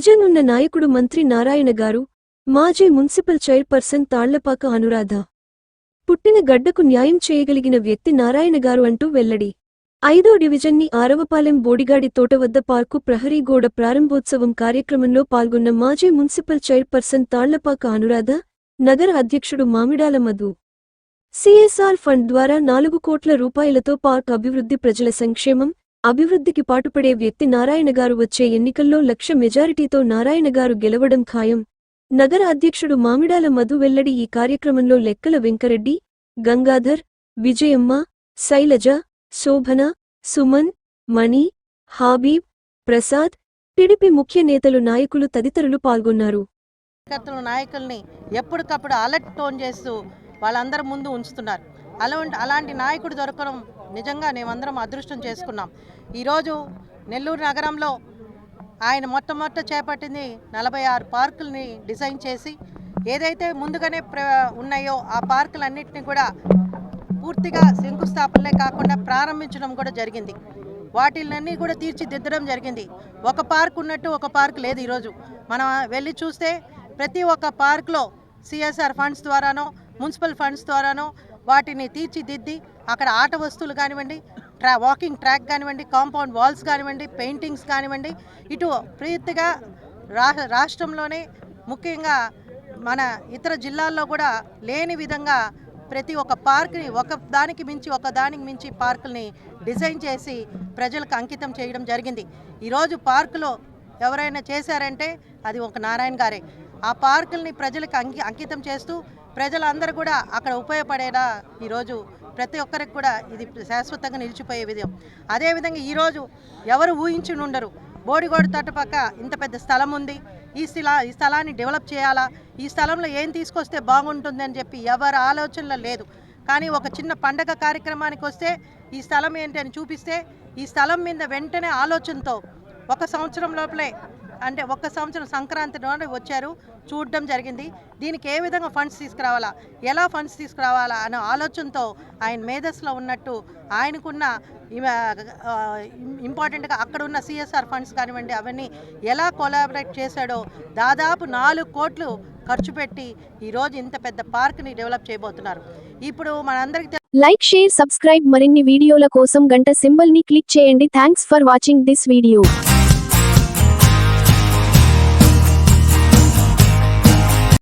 Vision ఉన్న నాయకుడు మంత్రి నారాయణ గారు మాజీ మున్సిపల్ చైర్పర్సన్ తాళ్ళపాక అనురాధ. పుట్టిన గడ్డకు న్యాయం చేయగలిగిన వ్యక్తి నారాయణ గారు అంటూ వెల్లడి. ఐదో డివిజన్ని ఆరవపాలెం బోడిగాడి తోట వద్ద పార్కు ప్రహరీ గోడ ప్రారంభోత్సవం కార్యక్రమంలో పాల్గొన్న మాజీ మున్సిపల్ చైర్పర్సన్ తాళ్ళపాక అనురాధ నగర అధ్యక్షుడు మామిడాల మధు. సిఎస్ఆర్ ఫండ్ ద్వారా నాలుగు కోట్ల రూపాయలతో పార్క్ అభివృద్ధి ప్రజల సంక్షేమం అభివృద్ధికి పాటుపడే వ్యక్తి నారాయణ గారు వచ్చే ఎన్నికల్లో లక్ష మెజారిటీతో నారాయణ గారు గెలవడం ఖాయం. నగర అధ్యక్షుడు మామిడాల మధు వెల్లడి ఈ కార్యక్రమంలో లెక్కల వెంకరెడ్డి గంగాధర్ విజయమ్మ శైలజ శోభన సుమన్ మణి హాబీబ్ ప్రసాద్ టిడిపి ముఖ్య నేతలు నాయకులు తదితరులు పాల్గొన్నారు. నాయకుల్ని ఎప్పటికప్పుడు అలర్ట్ టోన్ చేస్తూ వాళ్ళందరి ముందు ఉంచుతున్నారు. అలాంటి అలాంటి నాయకుడు దొరకడం నిజంగా మేమందరం అదృష్టం చేసుకున్నాం. ఈరోజు నెల్లూరు నగరంలో ఆయన మొట్టమొదట చేపట్టింది నలభై ఆరు పార్కుల్ని డిజైన్ చేసి ఏదైతే ముందుగానే ప్ర ఉన్నాయో ఆ పార్కులన్నింటినీ కూడా పూర్తిగా శంకుస్థాపనలే కాకుండా ప్రారంభించడం కూడా జరిగింది. వాటిలన్నీ కూడా తీర్చిదిద్దడం జరిగింది. ఒక పార్క్ ఉన్నట్టు ఒక పార్క్ లేదు ఈరోజు. మనం వెళ్ళి చూస్తే ప్రతి ఒక్క పార్క్లో సిఎస్ఆర్ ఫండ్స్ ద్వారానో మున్సిపల్ ఫండ్స్ ద్వారానో వాటిని తీర్చిదిద్ది అక్కడ ఆట వస్తువులు కానివ్వండి ట్రా వాకింగ్ ట్రాక్ కానివ్వండి కాంపౌండ్ వాల్స్ కానివ్వండి పెయింటింగ్స్ కానివ్వండి ఇటు పూర్తిగా రా రాష్ట్రంలోనే ముఖ్యంగా మన ఇతర జిల్లాల్లో కూడా లేని విధంగా ప్రతి ఒక్క పార్క్ని ఒక దానికి మించి ఒక దానికి మించి పార్కుల్ని డిజైన్ చేసి ప్రజలకు అంకితం చేయడం జరిగింది. ఈరోజు పార్కులో ఎవరైనా చేశారంటే అది ఒక నారాయణ గారే. ఆ పార్కుల్ని ప్రజలకు అంకి అంకితం చేస్తూ ప్రజలందరూ కూడా అక్కడ ఉపయోగపడేలా ఈరోజు ప్రతి ఒక్కరికి కూడా ఇది శాశ్వతంగా నిలిచిపోయే విధం. అదేవిధంగా ఈరోజు ఎవరు ఊహించి ఉండరు బోడిగోడు తటపక్క ఇంత పెద్ద స్థలం ఉంది. ఈ స్థలా ఈ స్థలాన్ని డెవలప్ చేయాలా? ఈ స్థలంలో ఏం తీసుకొస్తే బాగుంటుంది అని చెప్పి ఎవరి ఆలోచనలో లేదు. కానీ ఒక చిన్న పండగ కార్యక్రమానికి వస్తే ఈ స్థలం ఏంటి అని చూపిస్తే ఈ స్థలం మీద వెంటనే ఆలోచనతో ఒక సంవత్సరం లోపలే అంటే ఒక్క సంవత్సరం సంక్రాంతి వచ్చారు చూడడం జరిగింది. దీనికి ఏ విధంగా ఫండ్స్ తీసుకురావాలా? ఎలా ఫండ్స్ తీసుకురావాలా అనే ఆలోచనతో ఆయన మేధస్సులో ఉన్నట్టు ఆయనకున్న ఇంపార్టెంట్గా అక్కడ ఉన్న సిఎస్ఆర్ ఫండ్స్ కానివ్వండి అవన్నీ ఎలా కొలాబరేట్ చేశాడో దాదాపు నాలుగు కోట్లు ఖర్చు పెట్టి ఈరోజు ఇంత పెద్ద పార్క్ని డెవలప్ చేయబోతున్నారు. ఇప్పుడు మనందరికీ లైక్ షేర్ సబ్స్క్రైబ్ మరిన్ని వీడియోల కోసం గంట సింబల్ని క్లిక్ చేయండి. Thanks for watching this video.